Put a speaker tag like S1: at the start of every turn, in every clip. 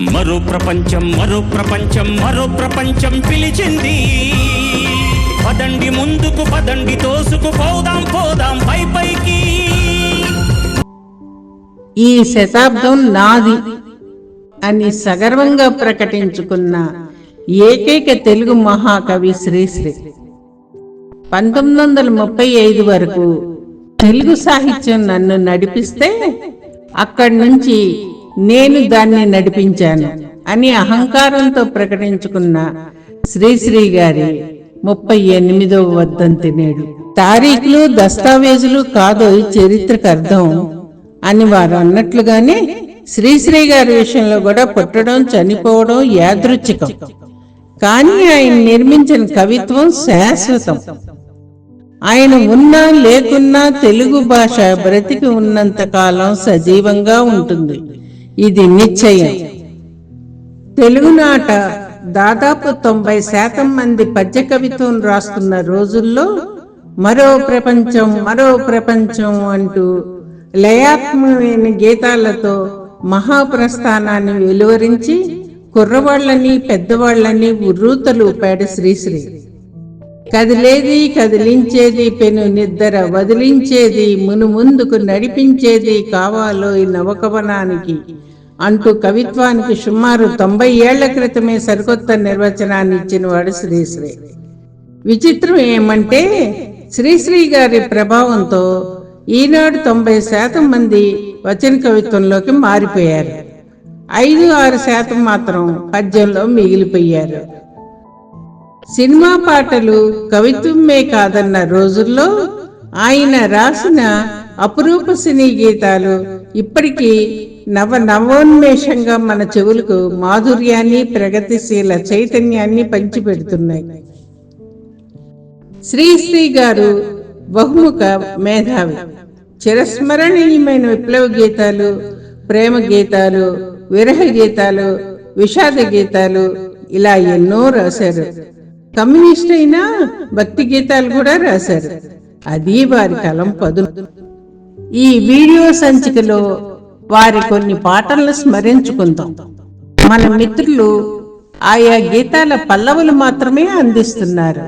S1: మరో ప్రపంచం మరో ప్రపంచం మరో ప్రపంచం పిలిచింది. పదండి ముందుకు పదండి తోసుకు పోదాం పోదాం పై పైకి.
S2: ఈ శతాబ్దం నాది అని సగర్వంగా ప్రకటించుకున్న ఏకైక తెలుగు మహాకవి శ్రీశ్రీ. పంతొమ్మిది వందల ముప్పై ఐదు వరకు తెలుగు సాహిత్యం నన్ను నడిపిస్తే అక్కడి నుంచి నేను దాన్ని నడిపించాను అని అహంకారంతో ప్రకటించుకున్న శ్రీశ్రీ గారి ముప్పై ఎనిమిదవ వద్దంతి నేడు. తారీఖులు దస్తావేజులు కాదో చరిత్రకు అర్థం అని వారు అన్నట్లుగానే శ్రీశ్రీ గారి విషయంలో కూడా పుట్టడం చనిపోవడం యాదృచ్ఛికం. కానీ ఆయన నిర్మించిన కవిత్వం శాశ్వతం. ఆయన ఉన్నా లేకున్నా తెలుగు భాష బ్రతికి ఉన్నంత కాలం సజీవంగా ఉంటుంది. ఇది నిశ్చయం. తెలుగునాట దాదాపు తొంభై శాతం మంది పద్య కవిత్వం రాస్తున్న రోజుల్లో మరో ప్రపంచం మరో ప్రపంచం అంటూ లయాత్మమైన గీతాలతో మహాప్రస్థానాన్ని వెలువరించి కుర్రవాళ్ళని పెద్దవాళ్ళని ఉర్రూతలూపాడు శ్రీశ్రీ. కదిలేది కదిలించేది పెను నిద్ర వదిలించేది మును ముందుకు నడిపించేది కావాలో ఈ నవకవనానికి. అంటూ కవిత్వానికి సుమారు తొంభై ఏళ్ళ క్రితమే సరికొత్త నిర్వచనాన్ని ఇచ్చినవాడు శ్రీశ్రీ. విచిత్రం ఏమంటే శ్రీశ్రీ గారి ప్రభావంతో ఈనాడు తొంభై శాతం మంది వచన కవిత్వంలోకి మారిపోయారు. ఐదు ఆరు శాతం మాత్రం పద్యంలో మిగిలిపోయారు. సినిమా పాటలు కవిత్వమే కాదన్న రోజుల్లో ఆయన రాసిన అపురూప సినీ గీతాలు ఇప్పటికీ నవ నవోన్మేషంగా మన చెవులకు మాధుర్యాన్ని ప్రగతిశీల చైతన్యాన్ని పంచిపెడుతున్నాయి. శ్రీశ్రీ గారు బహుముఖ మేధావి. చిరస్మరణీయమైన విప్లవ గీతాలు ప్రేమ గీతాలు విరహ గీతాలు విషాద గీతాలు ఇలా ఎన్నో రాశారు. కమ్యూనిస్ట్ అయినా భక్తి గీతాలు కూడా రాశారు. అది వారి కలం పదును. ఈ వీడియో సంచికలో వారి కొన్ని పాటలను స్మరించుకుందాం. మన మిత్రులు ఆయా గీతాల పల్లవులు మాత్రమే అందిస్తున్నారు.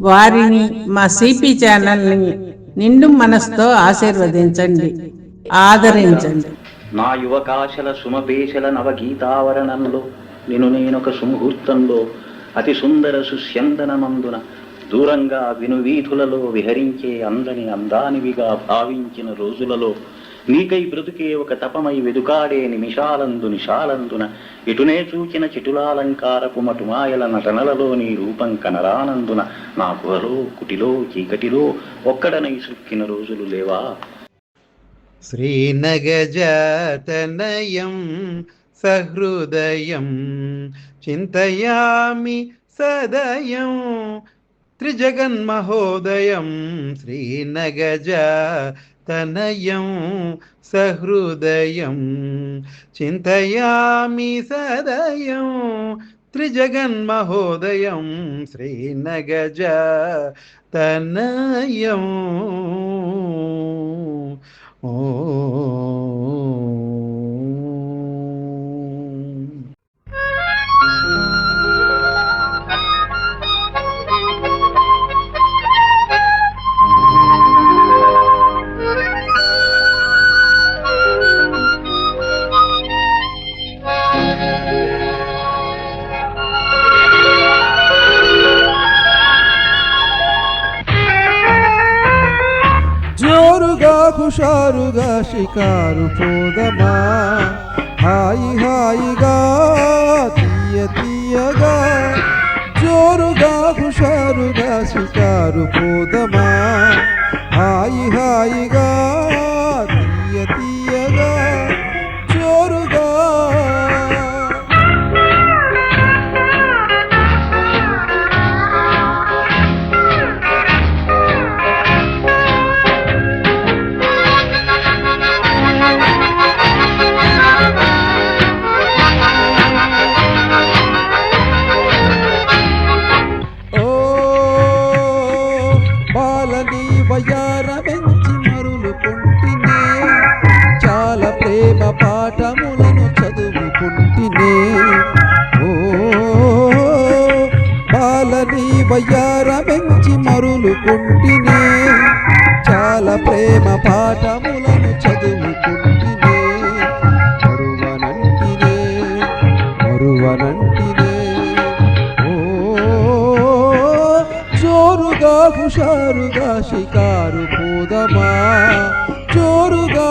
S2: వారిని మా సిపి ఛానల్ని నిండు మనసుతో ఆశీర్వదించండి. ఆదరించండి.
S3: నా యువకాశల సుమపేశల నవగీతావరణంలో నేను నేనొక సుముహూర్తంలో అతి సుందర సుస్యందనమందున దూరంగా వినువీధులలో విహరించే అందని అందానివిగా భావించిన రోజులలో నీకై బ్రతుకే ఒక తపమై వెదుకాడే నిమిషాలందు నిషాలందున ఇటునే చూచిన చిటులాలంకారపు మటుమాయల నటనలలో నీ రూపం కనరానందున నా గుహలో కుటిలో చీకటిలో ఒక్కడనై సుక్కిన రోజులు లేవా?
S4: సహృదయం. చింతయామి సదయం. త్రిజగన్మహోదయం. శ్రీనగజ తనయం. సహృదయం. చింతయామి సదయం. త్రిజగన్మహోదయం. శ్రీనగజ తనయం.
S5: ఓ హుషారుగా షికారు పోదమా? హాయి హాయిగా తీయ తీయగా జోరుగా హుషారుగా షికారు పోదమా? హాయి హాయిగా వయ్యారమెంచి మరులు కొంటినే చాలా ప్రేమ పాఠములను చదువుకుంటినే. మరువనంటినే మరువనంటినే. ఓ హుషారుగా షికారు పోదమా? చోరుగా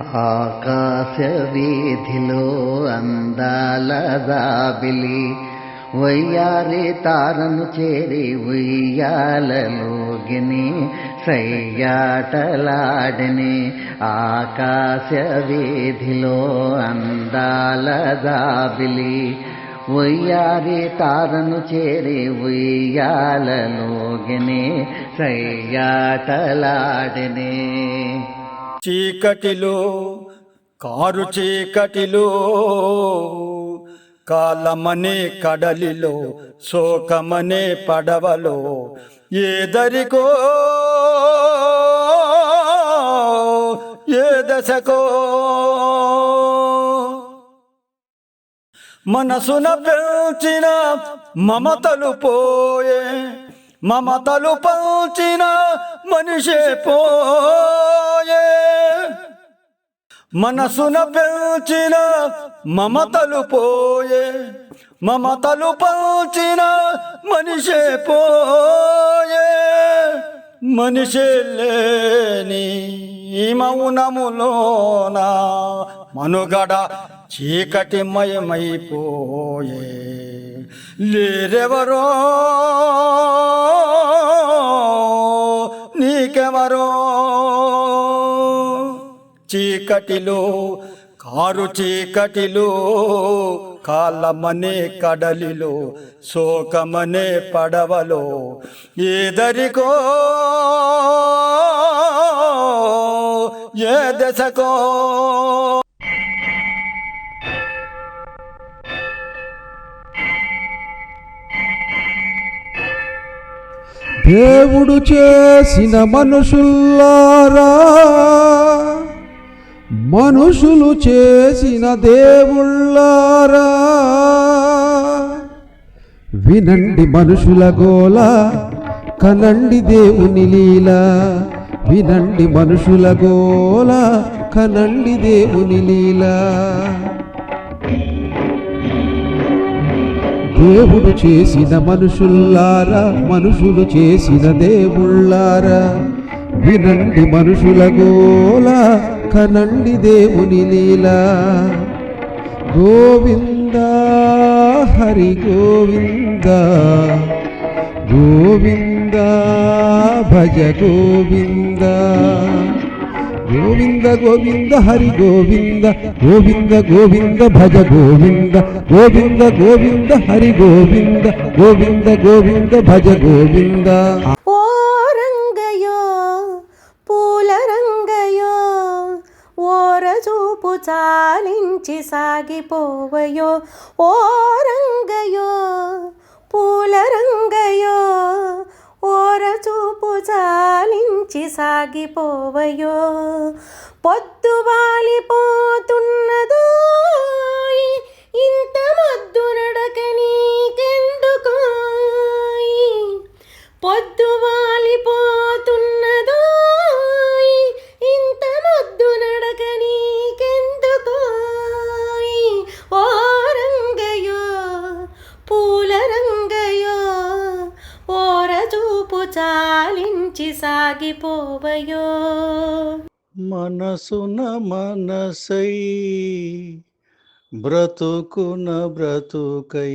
S6: ఆకాశ వీధిలో అందాల దాబిలి వయ్యారి తారను చేరి ఉయ్యాలలోగిని సయ్యాటలాడిని ఆకాశ వీధిలో అందాల దాబిలి ఉయ్యారి తారను చేరి ఉయ్యాలలోగిని సయ్యాటలాడిని.
S7: చీకటిలో కారు చీకటిలో కాలమనే కడలిలో శోకమనే పడవలో ఏదరికో ఏ దశకో. మనసున పెంచిన మమతలు పోయే మమతలు పంచిన మనిషే పోయే. మనసున పెంచిన మమతలు పోయే మమతలు పంచిన మనిషే పోయే. మనిషే లేని మౌనములోన మనుగడ చీకటిమయమైపోయే లేరెవరో చీకటిలో కారు చీకటిలో కాలమనే కడలిలో శోకమనే పడవలో ఏదరికో ఏ దశకో.
S5: దేవుడు చేసిన మనుషుల్లారా మనుషులు చేసిన దేవుళ్ళారా? వినండి మనుషుల గోల కనండి దేవుని లీల. వినండి మనుషుల గోల కనండి దేవుని లీల. దేవుడు చేసిన మనుషుల్లారా మనుషులు చేసిన దేవుళ్ళారా? వినండి మనుషుల గోల కనండి దేవుని లీలా. గోవింద హరి గోవింద. గోవింద భజ గోవింద. గోవింద గోవింద హరి గోవింద. గోవింద గోవింద భజ గోవింద. గోవింద గోవింద హరి గోవింద. గోవింద గోవింద భజ గోవింద.
S8: చాలించి సాగిపోవయో ఓ రంగయో పూల రంగయో ఓర చూపు చాలించి సాగిపోవయో. పొద్దు వాలిపోతున్నదో ఇంత మద్దు నడక నీకెందుకో పొద్దు వాలిపోతున్న సాగిపోవయో
S4: మనసున మనసై బ్రతుకున బ్రతుకై.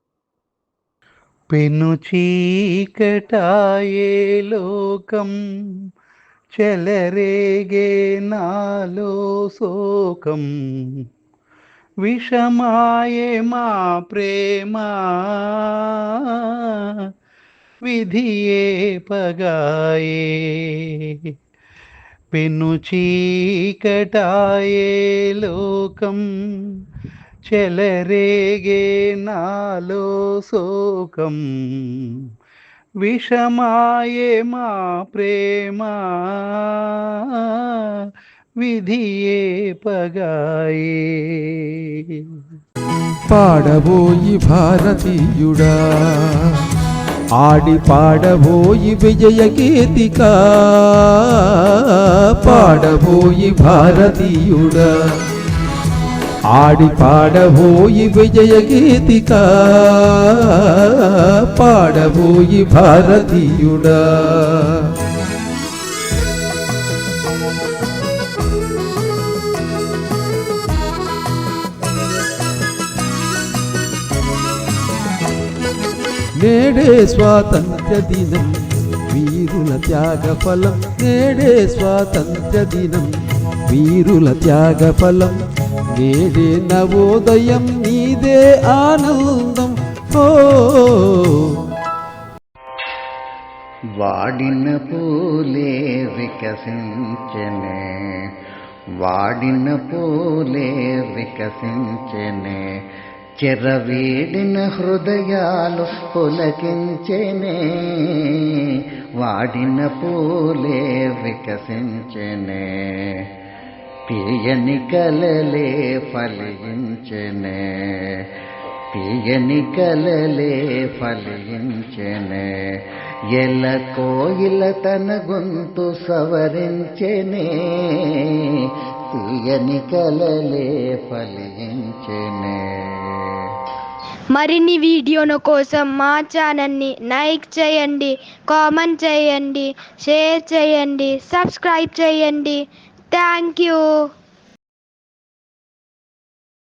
S9: పెను చీకటాయే లోకం చెలరేగే నాలో శోకం. విషమాయే మా ప్రేమ విధియే పగాయే. పెను చీకటాయే లోకం చెలరేగే నాలో శోకం. విషమాయే మా ప్రేమ. విధియే పగాయే.
S5: పాడబోయి భారతీయుడా. ఆడి పాడబోయి విజయ కీర్తిక పాడబోయి భారతీయుడా. ఆడి పాడబోయి విజయ గీతిక పాడబోయి భారతీయుడా. నేడే స్వాతంత్ర దినం వీరుల త్యాగ ఫలం. నేడే స్వాతంత్ర దినం వీరుల త్యాగ ఫలం. నేడే నవోదయం నీదే ఆనందం. ఓ.
S6: వాడిన పూలే వికసించనే వాడిన పూలే వికసించనే చెరవేడిన హృదయాలు పులకించెనే వాడిన పూలే వికసించనే. తీయని కలలే ఫలించెనే. తీయని కలలే ఫలించెనే. ఎల కోయిల తన గొంతు సవరించనే. తీయని కలలే ఫలించెనే.
S10: మరిన్ని వీడియోల కోసం మా ఛానల్ని లైక్ చేయండి కామెంట్ చేయండి షేర్ చేయండి సబ్స్క్రైబ్ చేయండి. Thank you.